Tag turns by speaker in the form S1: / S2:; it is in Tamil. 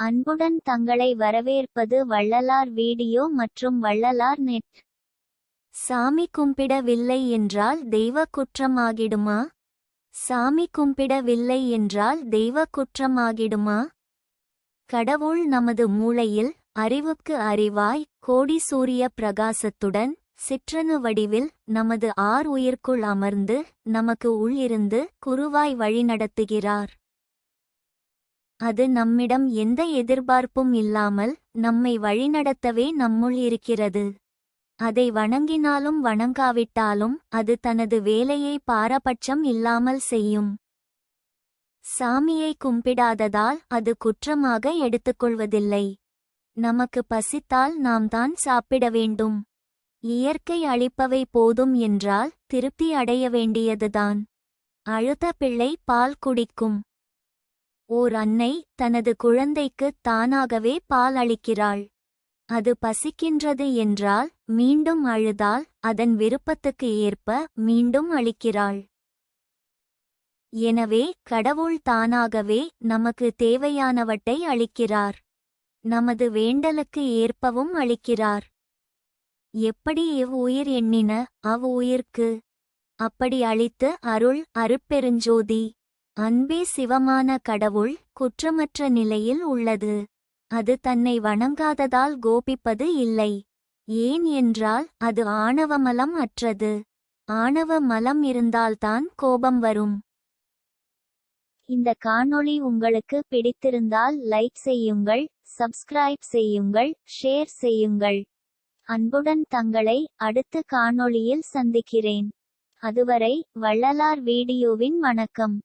S1: அன்புடன் தங்களை வரவேற்பது வள்ளலார் வீடியோ மற்றும் வள்ளலார் நெட் சாமி கும்பிடவில்லை என்றால் தெய்வ குற்றமாகிடுமா? சாமி கும்பிடவில்லை என்றால் தெய்வ குற்றமாகிடுமா? கடவுள் நமது மூளையில் அறிவுக்கு அறிவாய் கோடி சூரிய பிரகாசத்துடன் சிற்றணு வடிவில் நமது ஆர் உயிர்க்குள் அமர்ந்து நமக்கு உள்ளிருந்து குருவாய் வழிநடத்துகிறார். அது நம்மிடம் எந்த எதிர்பார்ப்பும் இல்லாமல் நம்மை வழிநடத்தவே நம்முள் இருக்கிறது. அதை வணங்கினாலும் வணங்காவிட்டாலும் அது தனது வேலையை பாரபட்சம் இல்லாமல் செய்யும். சாமியை கும்பிடாததால் அது குற்றமாக எடுத்துக்கொள்வதில்லை. நமக்கு பசித்தால் நாம் தான் சாப்பிட வேண்டும். இயற்கை அளிப்பவை போதும் என்றால் திருப்தி அடைய வேண்டியதுதான். அழுத பிள்ளை பால் குடிக்கும். ஓர் அன்னை தனது குழந்தைக்கு தானாகவே பால் அளிக்கிறாள். அது பசிக்கின்றது என்றால் மீண்டும் அழுதால் அதன் விருப்பத்துக்கு ஏற்ப மீண்டும் அளிக்கிறாள். எனவே கடவுள் தானாகவே நமக்கு தேவையானவற்றை அளிக்கிறார். நமது வேண்டலுக்கு ஏற்பவும் அளிக்கிறார். எப்படி இவ் உயிர் எண்ணின? அவ் உயிர்க்கு? அப்படி அளித்து அருள் அருட்பெருஞ்சோதி. அன்பே சிவமான கடவுள் குற்றமற்ற நிலையில் உள்ளது. அது தன்னை வணங்காததால் கோபிப்பது இல்லை. ஏன் என்றால் அது ஆணவமலம் அற்றது. ஆணவ மலம் இருந்தால்தான் கோபம் வரும். இந்த காணொளி உங்களுக்கு பிடித்திருந்தால் லைக் செய்யுங்கள் சப்ஸ்கிரைப் செய்யுங்கள் ஷேர் செய்யுங்கள். அன்புடன் தங்களை அடுத்த காணொளியில் சந்திக்கிறேன். அதுவரை வள்ளலார் வீடியோவின் வணக்கம்.